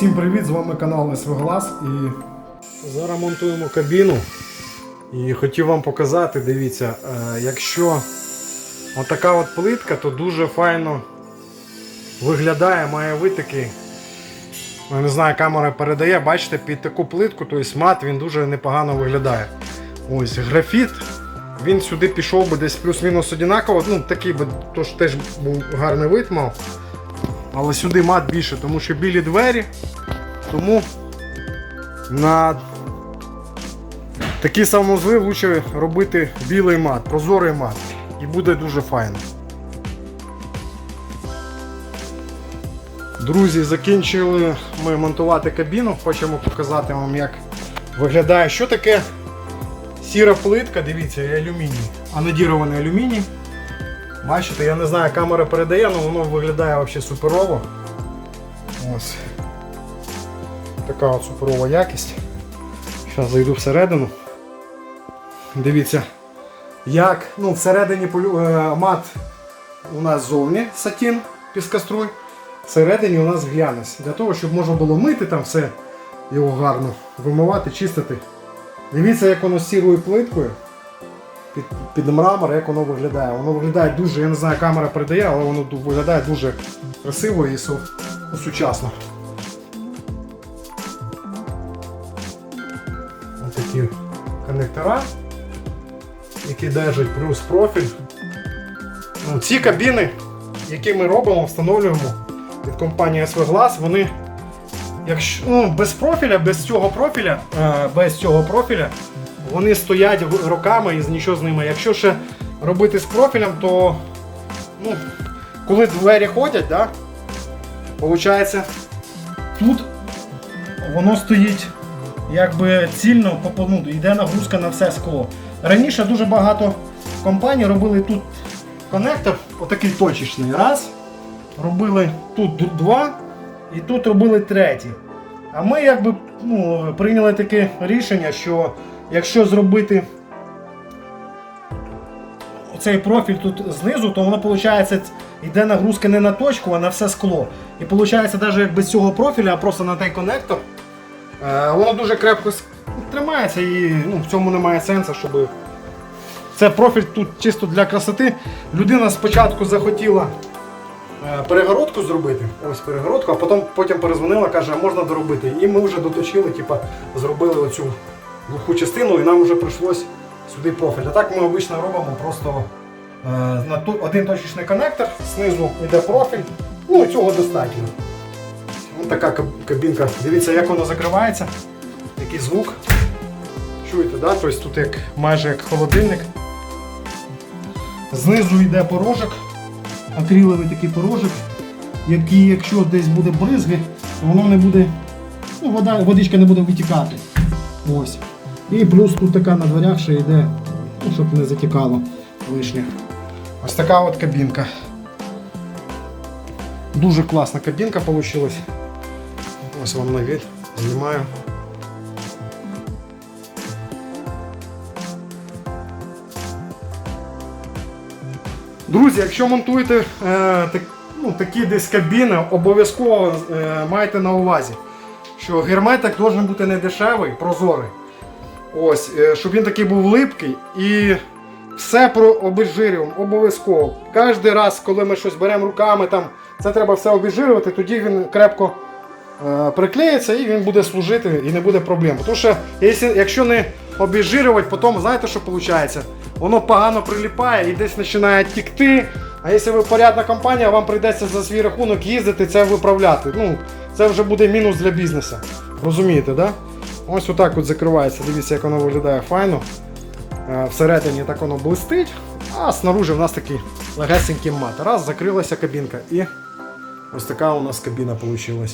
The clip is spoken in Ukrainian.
Всім привіт! З вами канал Свеглас і зараз монтуємо кабіну. І хотів вам показати, дивіться, е, якщо отака от плитка, то дуже файно виглядає, має витики. Я не знаю, камера передає, бачите, під таку плитку, тобто мат він дуже непогано виглядає. Ось графіт. Він сюди пішов би десь плюс-мінус однаково. Ну, такий би теж був гарний вид мав. Але сюди мат більше, тому що білі двері. Тому на такі самозли лучше робити білий мат, прозорий мат. І буде дуже файно. Друзі, закінчили ми монтувати кабіну. Хочемо показати вам, як виглядає. Що таке сіра плитка, дивіться, і алюміній. Анодірований алюміній. Бачите, я не знаю, камера передає, але воно виглядає взагалі суперово. Ось. Така от суперова якість. Зараз зайду всередину. Дивіться, як ну, всередині е, мат у нас зовні сатін піскоструй, всередині у нас глянець. Для того, щоб можна було мити там все його гарно, вимивати, чистити. Дивіться, як воно з сірою плиткою під, під мрамор, як воно виглядає. Воно виглядає дуже, я не знаю, камера передає, але воно виглядає дуже красиво і су, сучасно. Ось такі коннектора, які держать плюс профіль. Ну, ці кабіни, які ми робимо, встановлюємо від компанії SV Glass, вони якщо, ну, без профіля, без цього профіля, е, без цього профіля, вони стоять роками і нічого з ними. Якщо ще робити з профілем, то ну, коли двері ходять, да, виходить, тут воно стоїть якби цільно, ну, йде нагрузка на все скло. Раніше дуже багато компаній робили тут коннектор, отакий точечний. Раз. Робили тут два і тут робили третій. А ми якби ну, прийняли таке рішення, що якщо зробити цей профіль тут знизу, то воно виходить, йде нагрузка не на точку, а на все скло. І виходить, навіть як без цього профіля, а просто на той коннектор, е, воно дуже крепко тримається і ну, в цьому немає сенсу, щоб. Це профіль тут чисто для красоти. Людина спочатку захотіла е, перегородку зробити, ось перегородку, а потім, потім перезвонила, каже, можна доробити. І ми вже доточили, типа, зробили оцю глуху частину, і нам вже прийшлось сюди профіль. А так ми обично робимо просто е, на ту- один точечний коннектор, знизу йде профіль, ну і цього достатньо. Ось така кабінка. Дивіться, як воно закривається, який звук. Чуєте, да? тобто тут як, майже як холодильник. Знизу йде порожок, акриловий такий порожок, який, якщо десь буде бризги, воно не буде, ну, вода, водичка не буде витікати. Ось. І плюс тут така на дверях ще йде, ну, щоб не затікало лишнє. Ось така от кабінка. Дуже класна кабінка вийшла. Ось вам на від. Знімаю. Друзі, якщо монтуєте е, так, ну, такі десь кабіни, обов'язково е, майте на увазі, що герметик має бути не дешевий, прозорий. Ось, е, щоб він такий був липкий і все про обезжирюємо обов'язково. Кожен раз, коли ми щось беремо руками, там, це треба все обезжирювати, тоді він крепко е, приклеїться і він буде служити і не буде проблем. Тому що якщо, не обезжирювати, потім знаєте, що виходить? Воно погано приліпає і десь починає тікти. А якщо ви порядна компанія, вам прийдеться за свій рахунок їздити, це виправляти. Ну, це вже буде мінус для бізнесу. Розумієте, да? Ось отак от закривається. Дивіться, як воно виглядає файно. Е, Всередині так воно блистить, а снаружи в нас такий легесенький мат. Раз, закрилася кабінка і ось така у нас кабіна вийшла.